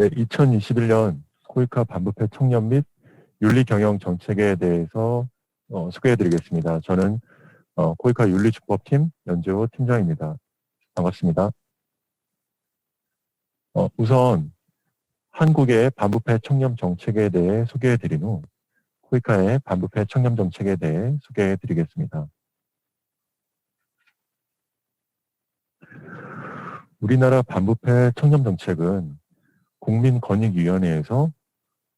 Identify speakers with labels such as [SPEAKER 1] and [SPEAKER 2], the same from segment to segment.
[SPEAKER 1] 네, 2021년 코이카 반부패 청년 및 윤리 경영 정책에 대해서 어, 소개해드리겠습니다. 저는 어, 코이카 윤리주법팀 연재호 팀장입니다. 반갑습니다. 어, 우선 한국의 반부패 청렴 정책에 대해 소개해드린 후 코이카의 반부패 청렴 정책에 대해 소개해드리겠습니다. 우리나라 반부패 청렴 정책은 국민권익위원회에서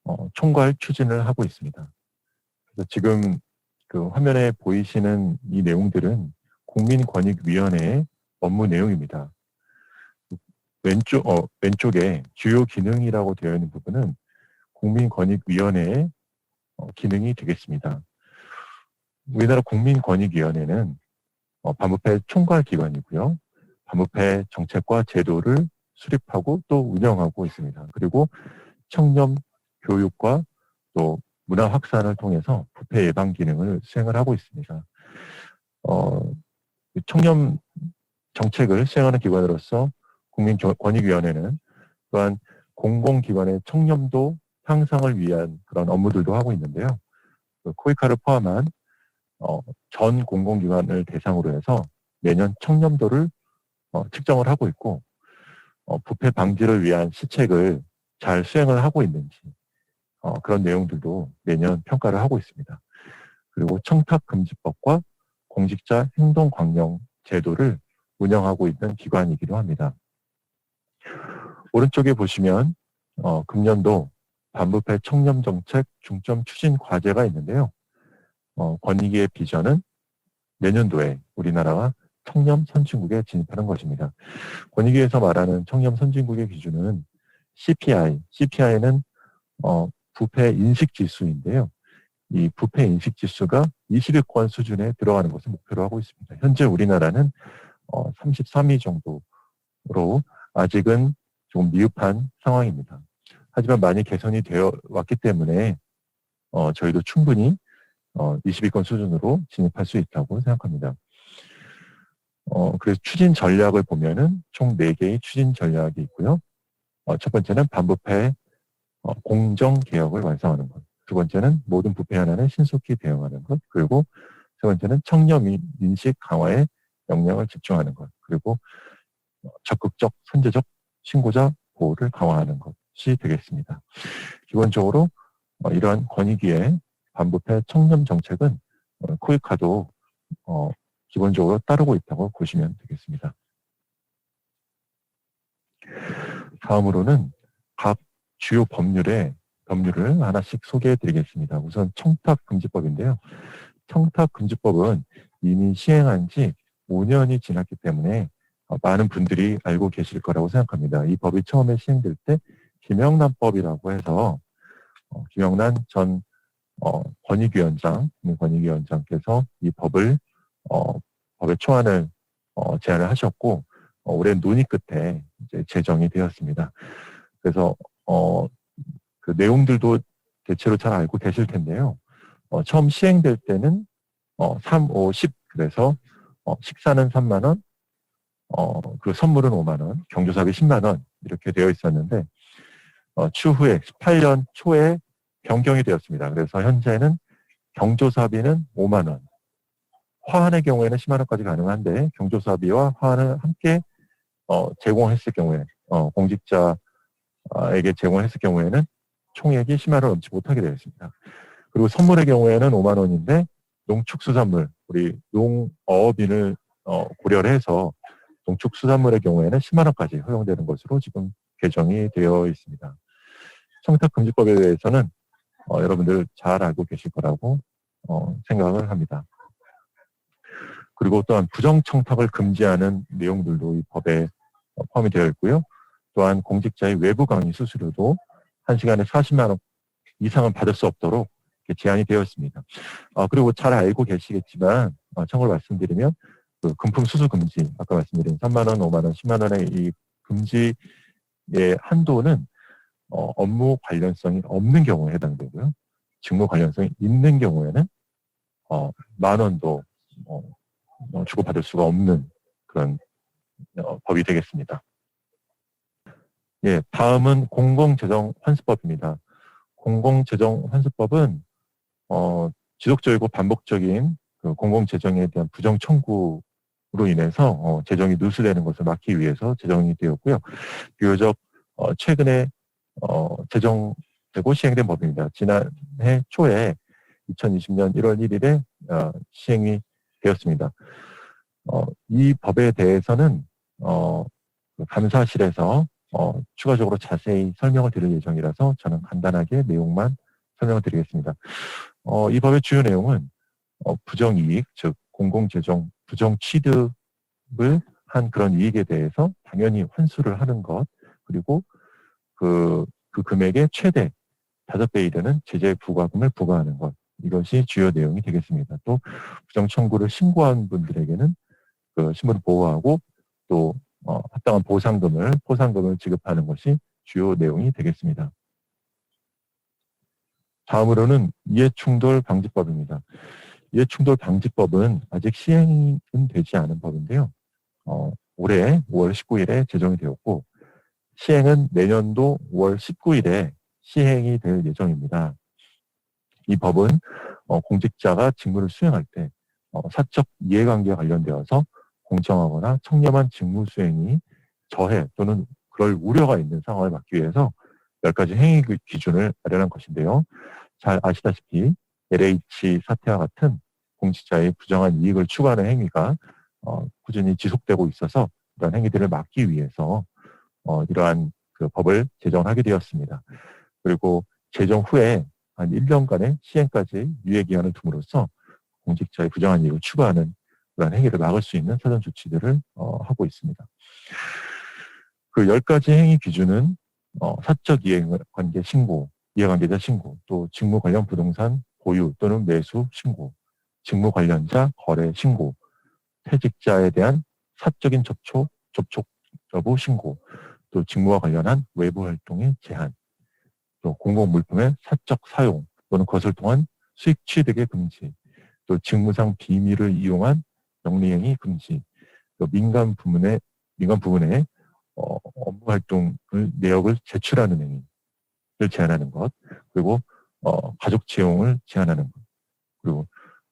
[SPEAKER 1] 어, 총괄 추진을 하고 있습니다. 그래서 지금 그 화면에 보이시는 이 내용들은 국민권익위원회의 업무 내용입니다. 왼쪽, 어, 왼쪽에 주요 기능이라고 되어 있는 부분은 국민권익위원회의 어, 기능이 되겠습니다. 우리나라 국민권익위원회는 어, 반부패 총괄기관이고요. 반부패 정책과 제도를 수립하고 또 운영하고 있습니다. 그리고 청렴 교육과 또 문화 확산을 통해서 부패 예방 기능을 수행을 하고 있습니다. 어, 청렴 정책을 수행하는 기관으로서 국민권익위원회는 또한 공공기관의 청렴도 향상을 위한 그런 업무들도 하고 있는데요. 그 코이카를 포함한 어, 전 공공기관을 대상으로 해서 매년 청렴도를 어, 측정을 하고 있고 어, 부패 방지를 위한 시책을 잘 수행을 하고 있는지 어, 그런 내용들도 매년 평가를 하고 있습니다. 그리고 청탁금지법과 공직자 행동광령 제도를 운영하고 있는 기관이기도 합니다. 오른쪽에 보시면 어, 금년도 반부패 청렴정책 중점 추진 과제가 있는데요. 어, 권익위의 비전은 내년도에 우리나라가 청렴 선진국에 진입하는 것입니다. 권익위에서 말하는 청렴 선진국의 기준은 CPI, CPI는 어, 부패 인식 지수인데요. 이 부패 인식 지수가 20위권 수준에 들어가는 것을 목표로 하고 있습니다. 현재 우리나라는 어, 33위 정도로 아직은 좀 미흡한 상황입니다. 하지만 많이 개선이 되어 왔기 때문에 어, 저희도 충분히 어, 20위권 수준으로 진입할 수 있다고 생각합니다. 어, 그래서 추진 전략을 보면은 총 4개의 추진 전략이 있고요. 어, 첫 번째는 반부패 어, 공정 개혁을 완성하는 것. 두 번째는 모든 부패 현안에 신속히 대응하는 것. 그리고 세 번째는 청렴 인식 강화에 역량을 집중하는 것. 그리고 어, 적극적 선제적 신고자 보호를 강화하는 것이 되겠습니다. 기본적으로 어, 이러한 권익위의 반부패 청렴 정책은 어, 코이카도 어, 기본적으로 따르고 있다고 보시면 되겠습니다. 다음으로는 각 주요 법률의 법률을 하나씩 소개해 드리겠습니다. 우선 청탁금지법인데요. 청탁금지법은 이미 시행한 지 5년이 지났기 때문에 어, 많은 분들이 알고 계실 거라고 생각합니다. 이 법이 처음에 시행될 때 김영란법이라고 해서 어, 김영란 전 어, 권익위원장, 권익위원장께서 이 법을 어, 법의 초안을 어, 제안을 하셨고 어, 오랜 논의 끝에 이제 제정이 되었습니다. 그래서 어, 그 내용들도 대체로 잘 알고 계실 텐데요. 어, 처음 시행될 때는 어, 3, 5, 10 그래서 어, 식사는 3만 원, 어, 그 선물은 5만 원, 경조사비 10만 원 이렇게 되어 있었는데 어, 추후에 18년 초에 변경이 되었습니다. 그래서 현재는 경조사비는 5만 원, 화환의 경우에는 10만 원까지 가능한데 경조사비와 화환을 함께 어, 제공했을 경우에 어, 공직자에게 제공했을 경우에는 총액이 10만 원 넘지 못하게 되어 있습니다. 그리고 선물의 경우에는 5만 원인데 농축수산물 우리 농어업인을 어, 고려를 해서 농축수산물의 경우에는 10만 원까지 허용되는 것으로 지금 개정이 되어 있습니다. 청탁금지법에 대해서는 어, 여러분들 잘 알고 계실 거라고 어, 생각을 합니다. 그리고 또한 부정청탁을 금지하는 내용들도 이 법에 포함이 되어 있고요. 또한 공직자의 외부 강의 수수료도 1시간에 40만 원 이상은 받을 수 없도록 제한이 되어 있습니다. 어, 그리고 잘 알고 계시겠지만 어, 참고로 말씀드리면 그 금품 수수 금지 아까 말씀드린 3만 원, 5만 원, 10만 원의 이 금지의 한도는 어, 업무 관련성이 없는 경우에 해당되고요. 직무 관련성이 있는 경우에는 어, 만 원도 주고받을 수가 없는 그런 어, 법이 되겠습니다. 예, 다음은 공공재정환수법입니다. 공공재정환수법은 어, 지속적이고 반복적인 그 공공재정에 대한 부정 청구로 인해서 어, 재정이 누수되는 것을 막기 위해서 제정이 되었고요. 비교적 어, 최근에 어, 제정되고 시행된 법입니다. 지난해 초에 2020년 1월 1일에 어, 시행이 되었습니다. 어, 이 법에 대해서는 어, 그 감사실에서 어, 추가적으로 자세히 설명을 드릴 예정이라서 저는 간단하게 내용만 설명을 드리겠습니다. 어, 이 법의 주요 내용은 어, 부정이익, 즉 공공재정 부정취득을 한 그런 이익에 대해서 당연히 환수를 하는 것, 그리고 그, 그 금액의 최대 5배 이르는 제재 부과금을 부과하는 것, 이것이 주요 내용이 되겠습니다. 또 부정 청구를 신고한 분들에게는 그 신분을 보호하고 또 어, 합당한 보상금을 포상금을 지급하는 것이 주요 내용이 되겠습니다. 다음으로는 이해충돌 방지법입니다. 이해충돌 방지법은 아직 시행은 되지 않은 법인데요. 어, 올해 5월 19일에 제정이 되었고 시행은 내년도 5월 19일에 시행이 될 예정입니다. 이 법은 어, 공직자가 직무를 수행할 때 어, 사적 이해관계에 관련되어서 공정하거나 청렴한 직무 수행이 저해 또는 그럴 우려가 있는 상황을 막기 위해서 10가지 행위 기준을 마련한 것인데요. 잘 아시다시피 LH 사태와 같은 공직자의 부정한 이익을 추구하는 행위가 어, 꾸준히 지속되고 있어서 이런 행위들을 막기 위해서 어, 이러한 그 법을 제정하게 되었습니다. 그리고 제정 후에 한 1년간의 시행까지 유예기한을 둠으로써 공직자의 부정한 이익을 추구하는 그런 행위를 막을 수 있는 사전 조치들을 어, 하고 있습니다. 그 10가지 행위 기준은 어, 사적 이해관계 신고, 이해관계자 신고, 또 직무 관련 부동산 보유 또는 매수 신고, 직무 관련자 거래 신고, 퇴직자에 대한 사적인 접촉, 접촉 여부 신고, 또 직무와 관련한 외부 활동의 제한, 또 공공 물품의 사적 사용 또는 그것을 통한 수익 취득의 금지, 또 직무상 비밀을 이용한 영리행위 금지, 또 민간 부문의 민간 부분에 어, 업무 활동을 내역을 제출하는 행위를 제한하는 것, 그리고 어, 가족 채용을 제한하는 것, 그리고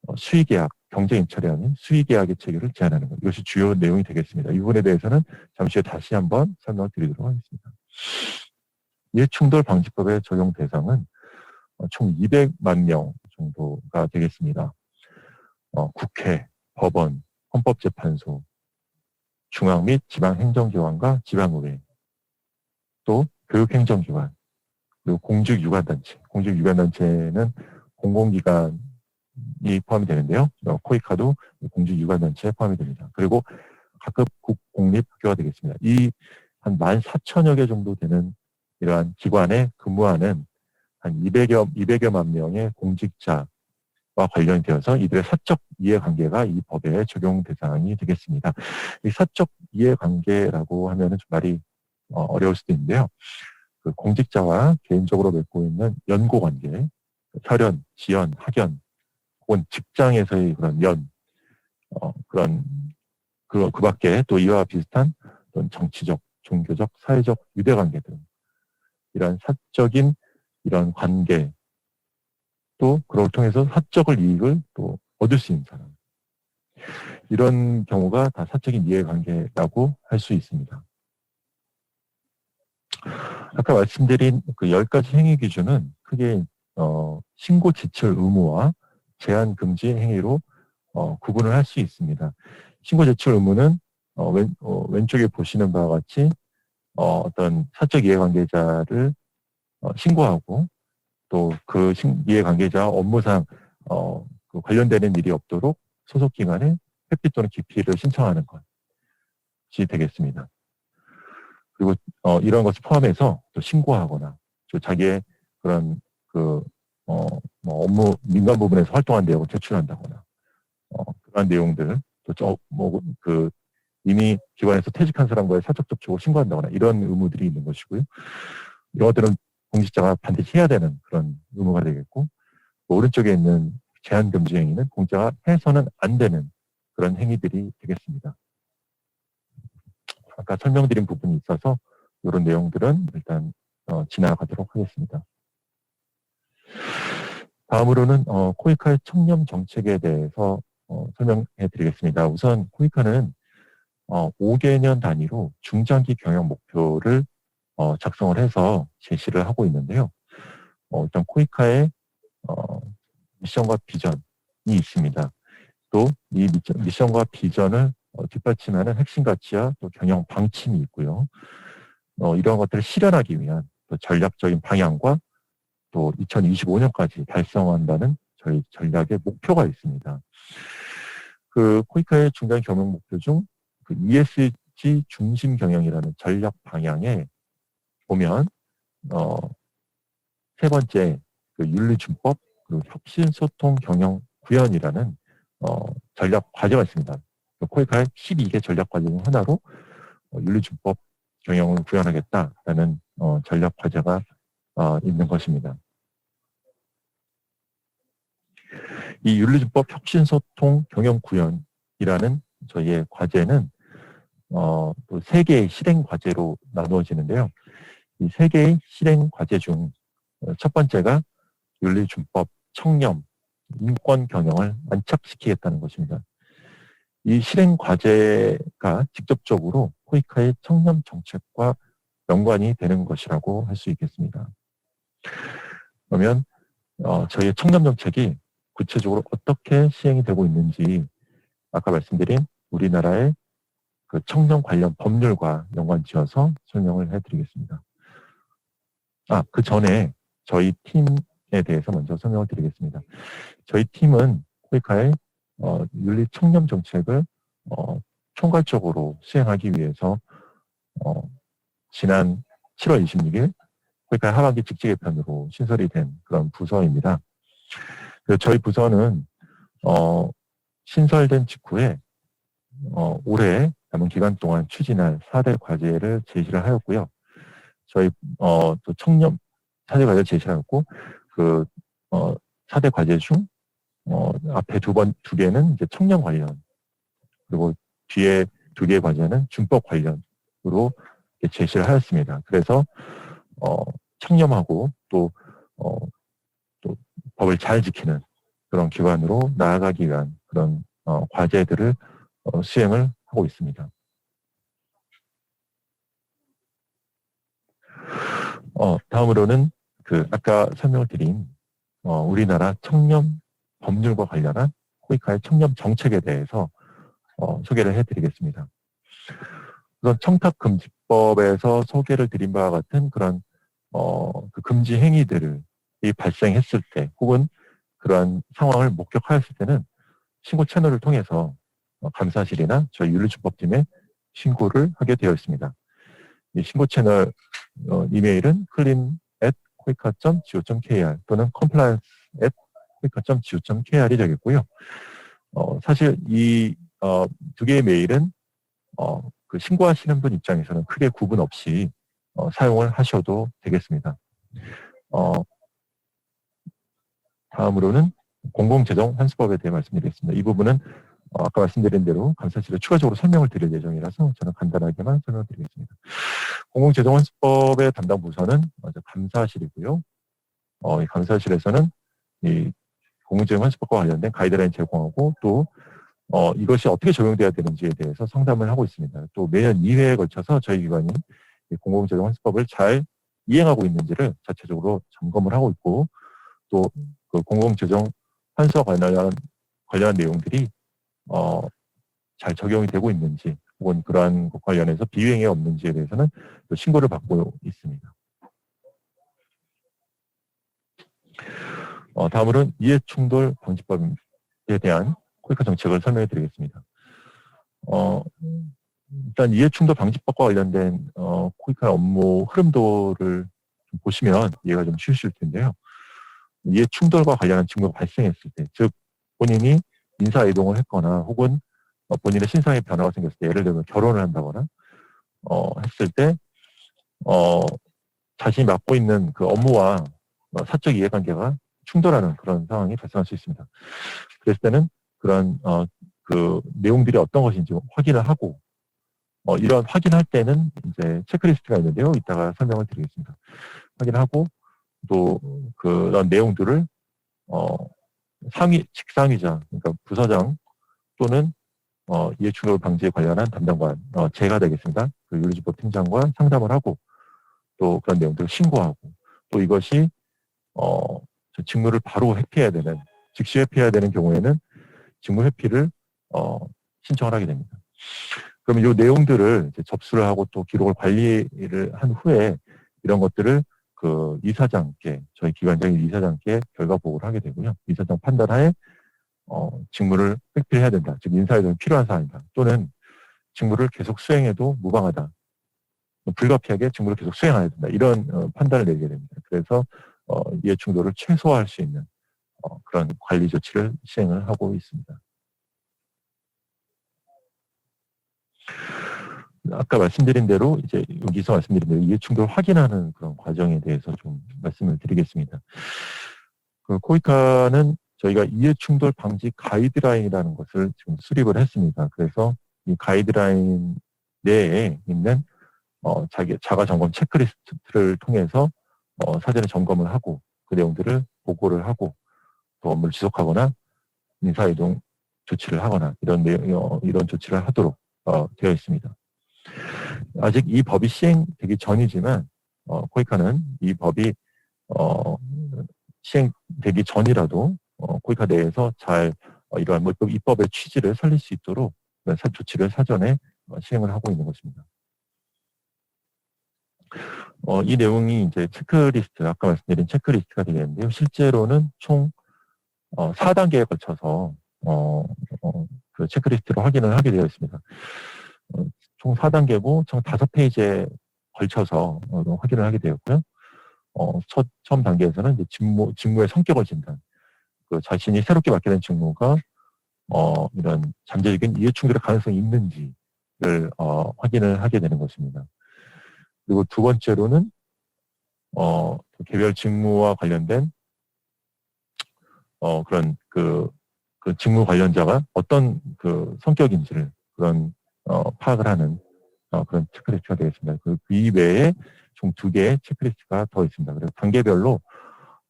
[SPEAKER 1] 어, 수의계약, 경쟁입찰이 아닌 수의계약의 체계를 제한하는 것. 이것이 주요 내용이 되겠습니다. 이 부분에 대해서는 잠시 후에 다시 한번 설명을 드리도록 하겠습니다. 이해충돌 방지법의 적용 대상은 어, 총 200만 명 정도가 되겠습니다. 어, 국회, 법원, 헌법재판소, 중앙 및 지방행정기관과 지방의회, 또 교육행정기관, 그리고 공직유관단체. 공직유관단체는 공공기관이 포함이 되는데요. 어, 코이카도 공직유관단체에 포함이 됩니다. 그리고 각급 국공립학교가 되겠습니다. 이 한 14,000여 개 정도 되는 이러한 기관에 근무하는 한 200여, 200여만 명의 공직자, 와 관련이 되어서 이들의 사적 이해관계가 이 법의 적용 대상이 되겠습니다. 이 사적 이해관계라고 하면은 좀 말이 어, 어려울 수도 있는데요. 그 공직자와 개인적으로 맺고 있는 연고관계, 혈연, 지연, 학연, 혹은 직장에서의 그런 연, 어, 그런 그, 그 밖에 또 이와 비슷한 어떤 정치적, 종교적, 사회적 유대관계 등 이런 사적인 이런 관계 또 그걸 통해서 사적을 이익을 또 얻을 수 있는 사람. 이런 경우가 다 사적인 이해관계라고 할 수 있습니다. 아까 말씀드린 그 10가지 행위 기준은 크게 어, 신고 지출 의무와 제한 금지 행위로 어, 구분을 할 수 있습니다. 신고 제출 의무는 어, 왼, 어, 왼쪽에 보시는 바와 같이 어, 어떤 사적 이해관계자를 어, 신고하고 또 그 이해관계자 업무상 어, 그 관련되는 일이 없도록 소속 기관에 회피 또는 기피를 신청하는 것이 되겠습니다. 그리고 어, 이런 것을 포함해서 또 신고하거나 또 자기의 그런 그 어, 뭐 업무 민간 부분에서 활동한 내용을 제출한다거나 어, 그러한 내용들 또뭐그 이미 기관에서 퇴직한 사람과의 사적 접촉을 신고한다거나 이런 의무들이 있는 것이고요. 이런 것들은 공직자가 반드시 해야 되는 그런 의무가 되겠고 오른쪽에 있는 제한 금지 행위는 공직자가 해서는 안 되는 그런 행위들이 되겠습니다. 아까 설명드린 부분이 있어서 이런 내용들은 일단 어, 지나가도록 하겠습니다. 다음으로는 어, 코이카의 청렴 정책에 대해서 어, 설명해 드리겠습니다. 우선 코이카는 어, 5개년 단위로 중장기 경영 목표를 어, 작성을 해서 제시를 하고 있는데요. 어, 일단 코이카의 어, 미션과 비전이 있습니다. 또 이 미션 과 비전을 어, 뒷받침하는 핵심 가치와 또 경영 방침이 있고요. 어, 이러한 것들을 실현하기 위한 또 전략적인 방향과 또 2025년까지 달성한다는 저희 전략의 목표가 있습니다. 그 코이카의 중간 경영 목표 중 그 ESG 중심 경영이라는 전략 방향에 보면 어, 세 번째 그 윤리준법 그리고 혁신 소통 경영 구현이라는 어, 전략 과제가 있습니다. 그 코이카의 12개 전략 과제 중 하나로 어, 윤리준법 경영을 구현하겠다라는 어, 전략 과제가 어, 있는 것입니다. 이 윤리준법 혁신소통 경영 구현이라는 저희의 과제는 어, 또세 개의 실행 과제로 나누어지는데요. 이 세 개의 실행 과제 중 첫 번째가 윤리준법 청렴, 인권 경영을 안착시키겠다는 것입니다. 이 실행 과제가 직접적으로 코이카의 청렴 정책과 연관이 되는 것이라고 할 수 있겠습니다. 그러면 어, 저희의 청렴 정책이 구체적으로 어떻게 시행이 되고 있는지 아까 말씀드린 우리나라의 그 청년 관련 법률과 연관 지어서 설명을 해드리겠습니다. 아, 그 전에 저희 팀에 대해서 먼저 설명을 드리겠습니다. 저희 팀은 코이카의 어, 윤리 청렴 정책을 어, 총괄적으로 수행하기 위해서 어, 지난 7월 26일 코이카 하반기 직지 개편으로 신설이 된 그런 부서입니다. 그래서 저희 부서는 어, 신설된 직후에 어, 올해 남은 기간 동안 추진할 4대 과제를 제시를 하였고요. 저희 어, 또 청렴 4대 과제를 제시하였고 그 어, 4대 과제 중 어, 앞에 두 번, 두 개는 이제 청년 관련, 그리고 뒤에 두 개의 과제는 준법 관련으로 제시를 하였습니다. 그래서, 어, 청렴하고 또, 어, 또 법을 잘 지키는 그런 기관으로 나아가기 위한 그런, 어, 과제들을 어, 수행을 하고 있습니다. 어, 다음으로는 그, 아까 설명을 드린, 어, 우리나라 청렴 법률과 관련한 코이카의 청렴 정책에 대해서 어, 소개를 해드리겠습니다. 우선 청탁금지법에서 소개를 드린 바와 같은 그런 어, 그 금지 행위들이 발생했을 때 혹은 그러한 상황을 목격하였을 때는 신고 채널을 통해서 어, 감사실이나 저희 윤리주법팀에 신고를 하게 되어 있습니다. 이 신고 채널 어, 이메일은 clean at koika.go.kr 또는 compliance at 코이카.go.kr이 되겠고요. 어, 사실 이, 어, 두 개의 메일은, 어, 그 신고하시는 분 입장에서는 크게 구분 없이, 어, 사용을 하셔도 되겠습니다. 어, 다음으로는 공공재정 환수법에 대해 말씀드리겠습니다. 이 부분은 어, 아까 말씀드린 대로 감사실에 추가적으로 설명을 드릴 예정이라서 저는 간단하게만 설명드리겠습니다. 공공재정 환수법의 담당 부서는 먼저 감사실이고요. 어, 이 감사실에서는 이 공공재정 환수법과 관련된 가이드라인 제공하고 또 어, 이것이 어떻게 적용돼야 되는지에 대해서 상담을 하고 있습니다. 또 매년 2회에 걸쳐서 저희 기관이 공공재정 환수법을 잘 이행하고 있는지를 자체적으로 점검을 하고 있고 또 그 공공재정 환수와 관련 관련한 내용들이 어, 잘 적용이 되고 있는지 혹은 그러한 것 관련해서 비행이 없는지에 대해서는 또 신고를 받고 있습니다. 어, 다음으로는 이해충돌 방지법에 대한 코이카 정책을 설명해 드리겠습니다. 어, 일단 이해충돌 방지법과 관련된 어, 코이카 업무 흐름도를 좀 보시면 이해가 좀 쉬우실 텐데요. 이해충돌과 관련한 징후가 발생했을 때, 즉 본인이 인사 이동을 했거나 혹은 어, 본인의 신상의 변화가 생겼을 때, 예를 들면 결혼을 한다거나 어, 했을 때 어, 자신이 맡고 있는 그 업무와 어, 사적 이해관계가 충돌하는 그런 상황이 발생할 수 있습니다. 그랬을 때는 그런 어, 그 내용들이 어떤 것인지 확인을 하고 어, 이런 확인할 때는 이제 체크리스트가 있는데요. 이따가 설명을 드리겠습니다. 확인하고 또 그런 내용들을 어, 상위 직상위자 그러니까 부서장 또는 어, 이해충돌 방지에 관련한 담당관 어, 제가 되겠습니다. 그 윤리주법 팀장과 상담을 하고 또 그런 내용들을 신고하고 또 이것이 어, 저 직무를 바로 회피해야 되는 즉시 회피해야 되는 경우에는 직무 회피를 어, 신청을 하게 됩니다. 그러면 이 내용들을 이제 접수를 하고 또 기록을 관리를 한 후에 이런 것들을 그 이사장께 저희 기관장인 이사장께 결과 보고를 하게 되고요. 이사장 판단하에 어, 직무를 회피해야 된다. 즉 인사이동이 필요한 사안이다. 또는 직무를 계속 수행해도 무방하다. 불가피하게 직무를 계속 수행해야 된다. 이런 어, 판단을 내리게 됩니다. 그래서 어, 이해 충돌을 최소화할 수 있는 어, 그런 관리 조치를 시행을 하고 있습니다. 아까 말씀드린 대로 이제 여기서 말씀드린 대로 이해 충돌 확인하는 그런 과정에 대해서 좀 말씀을 드리겠습니다. 그 코이카는 저희가 이해 충돌 방지 가이드라인이라는 것을 지금 수립을 했습니다. 그래서 이 가이드라인 내에 있는 어, 자기 자가 점검 체크리스트를 통해서 어, 사전에 점검을 하고 그 내용들을 보고를 하고 또 업무를 지속하거나 인사이동 조치를 하거나 이런 내용 어, 이런 조치를 하도록 어, 되어 있습니다. 아직 이 법이 시행되기 전이지만 어, 코이카는 이 법이 어, 시행되기 전이라도 어, 코이카 내에서 잘 어, 이러한 뭐 입법의 취지를 살릴 수 있도록 조치를 사전에 어, 시행을 하고 있는 것입니다. 어, 이 내용이 이제 체크리스트, 아까 말씀드린 체크리스트가 되겠는데요. 실제로는 총 어, 4단계에 걸쳐서 어, 어, 그 체크리스트로 확인을 하게 되어 있습니다. 어, 총 4단계고 총 5페이지에 걸쳐서 어, 확인을 하게 되었고요. 어, 첫, 처음 단계에서는 이제 직무, 직무의 성격을 진단. 그 자신이 새롭게 맡게 된 직무가 어, 이런 잠재적인 이해 충돌의 가능성이 있는지를 어, 확인을 하게 되는 것입니다. 그리고 두 번째로는 어, 그 개별 직무와 관련된 어, 그런 그, 그 직무 관련자가 어떤 그 성격인지를 그런 어, 파악을 하는 어, 그런 체크리스트가 되겠습니다. 그, 그 이외에 총 두 개의 체크리스트가 더 있습니다. 그래서 단계별로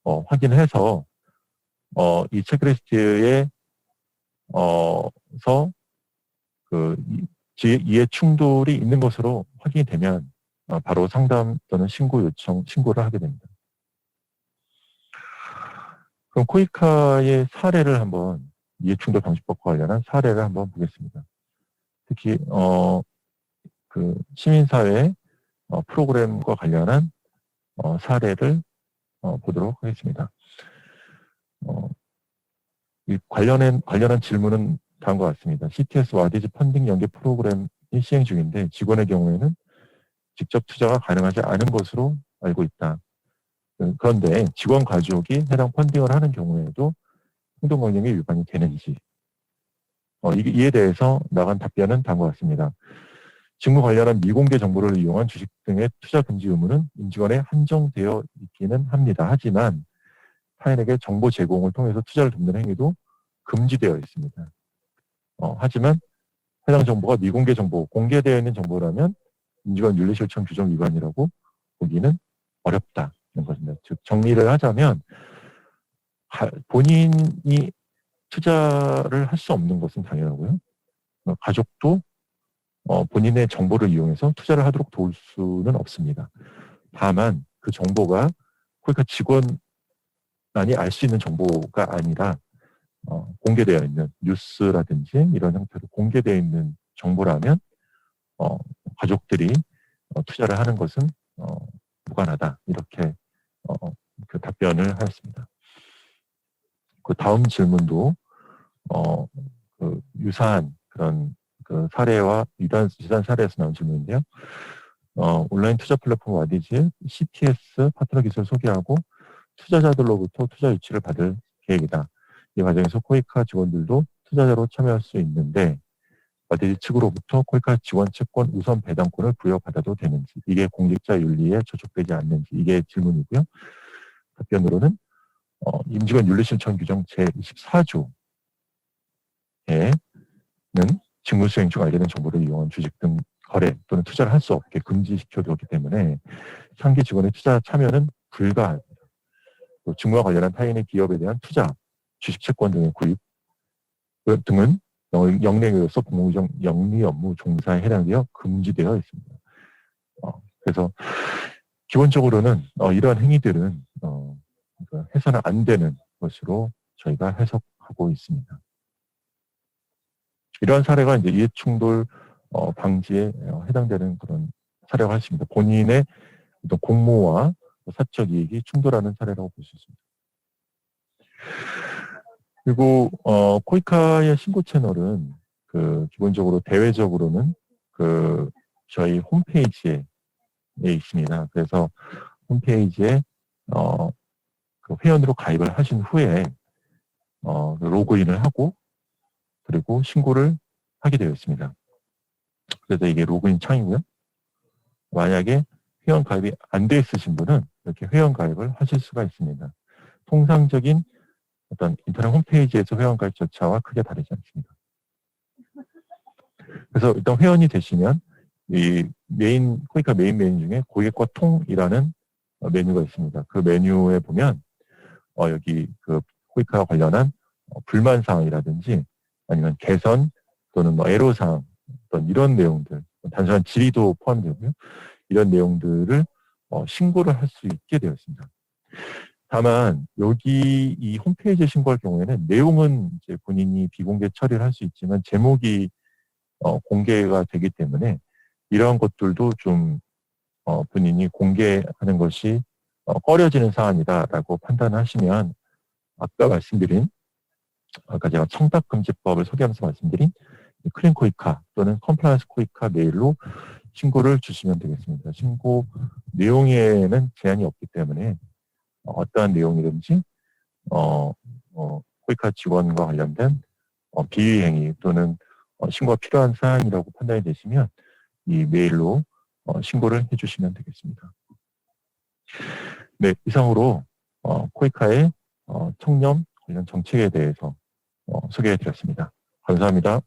[SPEAKER 1] 어, 확인해서 어, 이 체크리스트에 어서 그 이- 지- 이해 충돌이 있는 것으로 확인이 되면 어, 바로 상담 또는 신고 요청 신고를 하게 됩니다. 그럼 코이카의 사례를 한번 이해 충돌 방지법과 관련한 사례를 한번 보겠습니다. 특히 어, 그 시민사회 어, 프로그램과 관련한 어, 사례를 어, 보도록 하겠습니다. 어, 이 관련한 관련한 질문은 다음과 같습니다. CTS 와디즈 펀딩 연계 프로그램이 시행 중인데 직원의 경우에는 직접 투자가 가능하지 않은 것으로 알고 있다. 그- 그런데 직원 가족이 해당 펀딩을 하는 경우에도 행동강령이 위반이 되는지 어, 이- 이에 대해서 나간 답변은 다음과 같습니다. 직무 관련한 미공개 정보를 이용한 주식 등의 투자 금지 의무는 임직원에 한정되어 있기는 합니다. 하지만 타인에게 정보 제공을 통해서 투자를 돕는 행위도 금지되어 있습니다. 어, 하지만 해당 정보가 미공개 정보, 공개되어 있는 정보라면 임직원 윤리실천 규정 위반이라고 보기는 어렵다. 는 것입니다. 즉 정리를 하자면 가- 본인이 투자를 할 수 없는 것은 당연하고요. 어, 가족도 어, 본인의 정보를 이용해서 투자를 하도록 도울 수는 없습니다. 다만 그 정보가 코이카 직원만이 알 수 있는 정보가 아니라 어, 공개되어 있는 뉴스라든지 이런 형태로 공개되어 있는 정보라면 어, 가족들이 어, 투자를 하는 것은 어, 무관하다 이렇게 어, 그 답변을 하였습니다. 그 다음 질문도 어, 그 유사한 그런 그 사례와 유단, 유사한 사례에서 나온 질문인데요. 어, 온라인 투자 플랫폼 와디즈의 CTS 파트너 기술 소개하고 투자자들로부터 투자 유치를 받을 계획이다. 이 과정에서 코이카 직원들도 투자자로 참여할 수 있는데 와디즈 측으로부터 코이카 직원 채권 우선 배당권을 부여받아도 되는지 이게 공직자 윤리에 저촉되지 않는지 이게 질문이고요. 답변으로는 어, 임직원 윤리실천 규정 제24조에는 직무수행 중 알게 된 정보를 이용한 주식 등 거래 또는 투자를 할 수 없게 금지시켜두었기 때문에 상기 직원의 투자 참여는 불가합니다. 또 직무와 관련한 타인의 기업에 대한 투자, 주식 채권 등의 구입 등은 영- 영내교로서 공무적 영리 업무 종사에 해당되어 금지되어 있습니다. 어, 그래서 기본적으로는 어, 이러한 행위들은 어, 그 해서는 안 되는 것으로 저희가 해석하고 있습니다. 이러한 사례가 이제 이해충돌 어, 방지에 어, 해당되는 그런 사례가 있습니다. 본인의 공모와 사적 이익이 충돌하는 사례라고 볼 수 있습니다. 그리고 어, 코이카의 신고 채널은 그 기본적으로 대외적으로는 그 저희 홈페이지에 있습니다. 그래서 홈페이지에 어, 그 회원으로 가입을 하신 후에 어, 로그인을 하고 그리고 신고를 하게 되어 있습니다. 그래서 이게 로그인 창이고요. 만약에 회원 가입이 안 돼 있으신 분은 이렇게 회원 가입을 하실 수가 있습니다. 통상적인 어떤 인터넷 홈페이지에서 회원 가입 절차와 크게 다르지 않습니다. 그래서 일단 회원이 되시면 이 메인 코이카 메인 메뉴 중에 고객과 통이라는 어, 메뉴가 있습니다. 그 메뉴에 보면 어, 여기 그 코이카 관련한 어, 불만 사항이라든지 아니면 개선 또는 뭐 애로 사항 어떤 이런 내용들 단순한 질의도 포함되고요. 이런 내용들을 어, 신고를 할 수 있게 되어 있습니다. 다만 여기 이 홈페이지에 신고할 경우에는 내용은 이제 본인이 비공개 처리를 할 수 있지만 제목이 어, 공개가 되기 때문에 이러한 것들도 좀 어, 본인이 공개하는 것이 어, 꺼려지는 사안이다라고 판단하시면 아까 말씀드린 아까 제가 청탁금지법을 소개하면서 말씀드린 클린 코이카 또는 컴플라이언스 코이카 메일로 신고를 주시면 되겠습니다. 신고 내용에는 제한이 없기 때문에 어, 어떠한 내용이든지 어, 어, 코이카 직원과 관련된 어, 비위 행위 또는 어, 신고가 필요한 사안이라고 판단이 되시면 이 메일로 어, 신고를 해주시면 되겠습니다. 네, 이상으로 어, 코이카의 어, 청렴 관련 정책에 대해서 어, 소개해 드렸습니다. 감사합니다.